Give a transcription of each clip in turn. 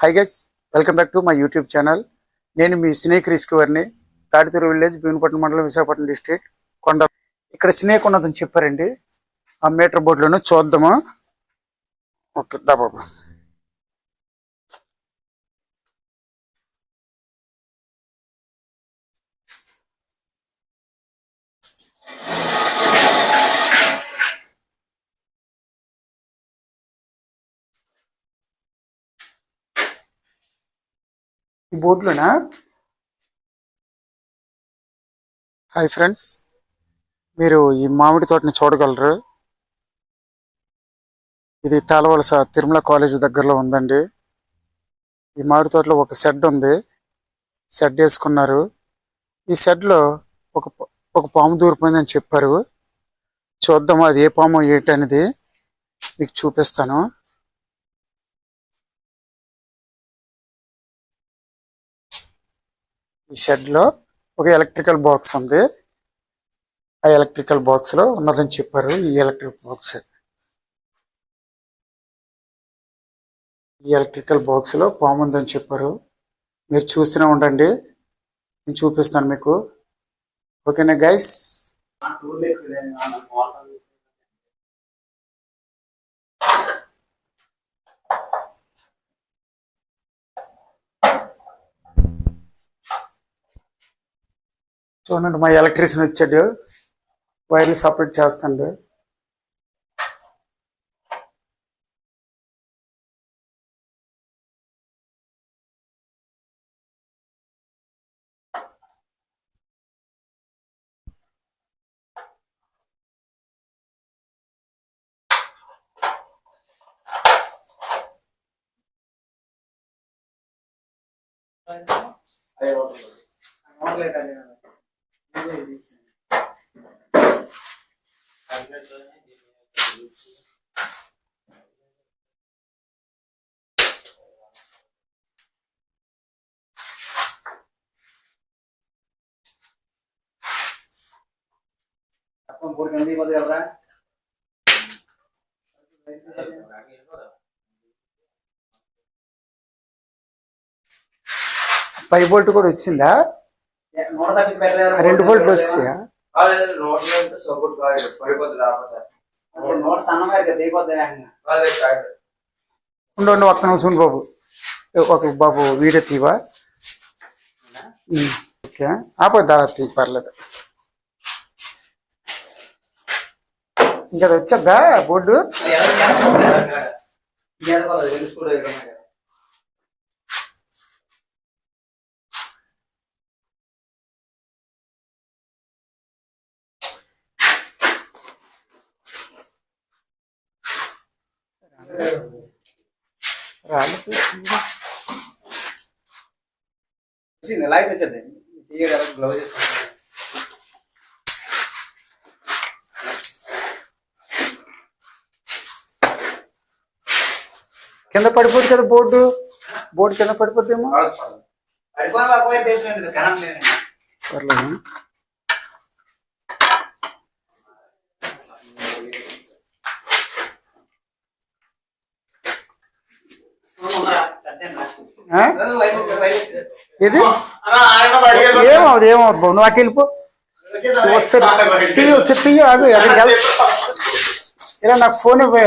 Hi guys welcome back to my YouTube channel నేను మీ snake రిస్కవర్ని Tadituru village Bheemupatnam మండలం Visakhapatnam district కొండ. ఇక్కడ స్నేక్ ఉన్నదని చెప్పారండి. ఆ మీటర్ బోర్డులోనే చూద్దామా? ఓకే దా బాబు. ఈ బోర్డులోనా? హాయ్ ఫ్రెండ్స్ మీరు ఈ మామిడి తోటని చూడగలరు. ఇది తాళవలస తిరుమల కాలేజ్ దగ్గరలో ఉందండి. ఈ మామిడి తోటలో ఒక షెడ్ ఉంది. షెడ్ వేసుకున్నారు. ఈ షెడ్లో ఒక ఒక పాము దూరిపోయిందని చెప్పారు. చూద్దాం అది ఏ పాము ఏంటి అనేది మీకు చూపిస్తాను. ఈ షెడ్లో ఒక ఎలక్ట్రికల్ బాక్స్ ఉంది. ఆ ఎలక్ట్రికల్ బాక్స్లో ఉన్నదని చెప్పారు ఈ ఎలక్ట్రిక్ బాక్స్ ఈ ఎలక్ట్రికల్ బాక్స్లో పాము ఉందని చెప్పారు. మీరు చూస్తూనే ఉండండి. నేను చూపిస్తాను మీకు. ఓకేనా గైస్ చూడండి మా ఎలక్ట్రీషియన్ వచ్చాడు. వైర్లు సపరేట్ చేస్తాడు. పై బోల్ట్ కూడా వచ్చిందా? రెండు బోల్ట్లు దిగిపోతుంది ఉండు ఒక్క నిమిషం బాబు. ఒక బాబు వీడియో తీవా? ఓకే. ఆపో దా తీ పర్లేదు. ఇంకా వచ్చేద్దా బోర్డు? రాలేదు ఎలా అయితే వచ్చేది? చెయ్యడు గ్లౌజ్ వేసుకుంటాను కింద పడిపోదు కదా బోర్డు? బోర్డు కింద పడిపోద్దేమో? పర్లేదు? ఆ? ఇది ఏమవుదు ఏమవుదు బాబు నువ్వు అటు వెళ్ళిపో ఒకసారి తీయ ఒకసారి తీయ ఆగు ఎక్కడికి వెళ్ ఇలా నాకు ఫోన్ ఇవ్వే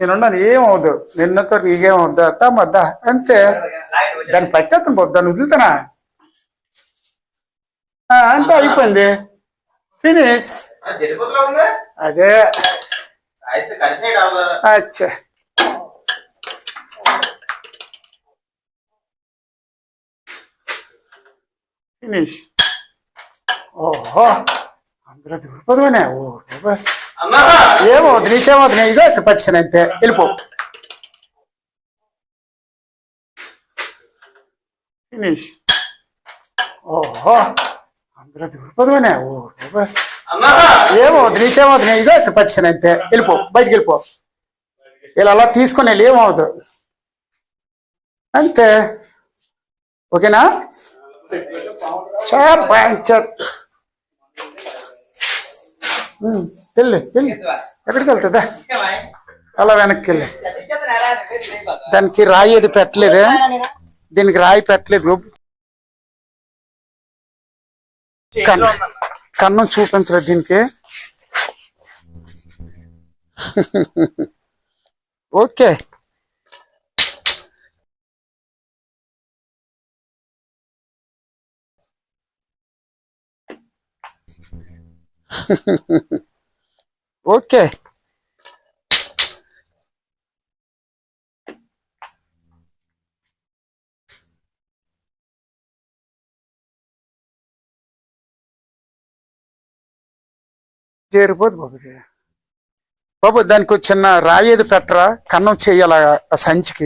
నేనున్నాను ఏమవుదు నిన్నతో నీకేమవుద్దా మద్దా అంతే. దాన్ని పట్టేస్తాను బాబు దాన్ని వదులుతానా? ఆ, అయిపోయింది. ఫినిష్. అదే. అచ్చా. ఫినిష్. ఓహో అందులో దూరిపోదునే ఓ ఏమవుతుంది నీకేమవుతుంది ఇదో ఇక్కడ పట్టిసాను అంతే. వెళ్ళిపో. ఫినిష్. ఓహో అందులో దూరిపోదునే ఓ ఏమవుతుంది నీకేమవుతుంది ఇదో ఇక్కడ పట్టిసాను అంతే. వెళ్ళిపో బయటికి వెళ్ళిపో. ఇలా అలా తీసుకొని వెళ్ళి ఏమవుదు అంతే. ఓకేనా? చాపాంచత్ వెళ్ళి వెళ్ళి. ఎక్కడికి వెళ్తుందా. అలా వెనక్కి వెళ్ళి దానికి రాయి అది పెట్టలేదే. దీనికి రాయి పెట్టలేదు. ఉందన్న. కన్నం చూపించలేదు దీనికి. ఓకే. ఓకే. చేరిపోదు బాబు. బాబు దానికి చిన్న రాయేది పెట్టరా? కన్నం చేయాల ఆ సంచికి?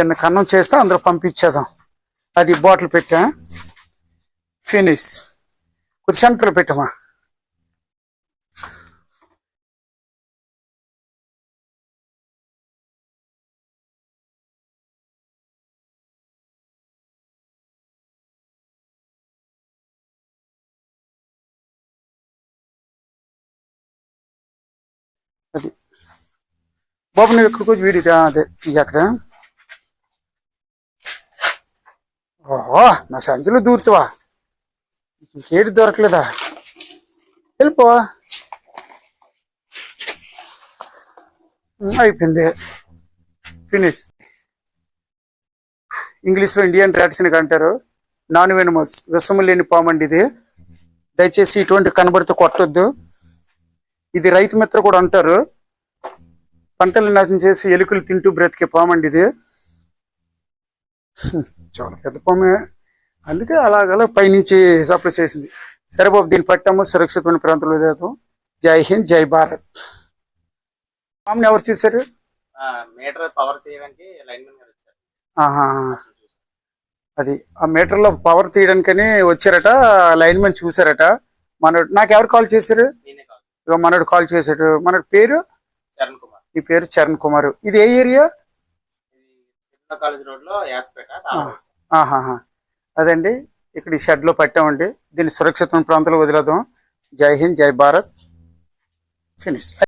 చిన్న కన్నం చేస్తే అందరూ పంపించేద్దాం. అది బాటిల్ పెట్టా. ఫినిష్. కొద్ది సెంటర్ పెట్టమా అది. బాబు నువ్వు ఎక్కడికి వచ్చి వీడి అదే తీయ అక్కడ. ఓహో నా సంచిలో దూరుతావా? ఇంకేటి దొరకలేదా? వెళ్ళిపో. అయిపోయింది. ఫినిష్. ఇంగ్లీష్లో ఇండియన్ని అంటారు. నాన్ వెనమస్ విషము లేని పామండి ఇది. దయచేసి ఇటువంటి కనబడితే కొట్టొద్దు. ఇది రైతు మిత్ర కూడా అంటారు. పంటలు నాశనం చేసి ఎలుకలు తింటూ బ్రతికే పామండి ఇది. చాలా పెద్ద పామే. అందుకే అలాగలా పైనుంచి సప్లై చేసింది. సరే బాబు దీన్ని పట్టాము. సురక్షితమైన ప్రాంతంలో వేద్దాం జై హింద్ జై భారత్. పాముని ఎవరు చేశారు? ఆ, మీటర్ పవర్ తీయడానికి మెన్ అది ఆ మీటర్లో పవర్ తీయడానికని వచ్చారట. లైన్ మెన్ చూసారట మనోడు నాకు ఎవరు కాల్ చేశారు? ఇక మనోడు కాల్ చేశాడు. మనోడు పేరు? చరణ్ కుమార్. ఈ పేరు చరణ్ కుమార్. ఇది ఏ ఏరియా? కాలేజ్ రోడ్లో యాత్పేట తాళవాయి. ఆహాహా. అదండి. ఇక్కడ ఈ షెడ్లో పెట్టామండి. దీన్ని సురక్షితమైన ప్రాంతంలో వదిలేద్దాం. జై హింద్ జై భారత్. ఫినిష్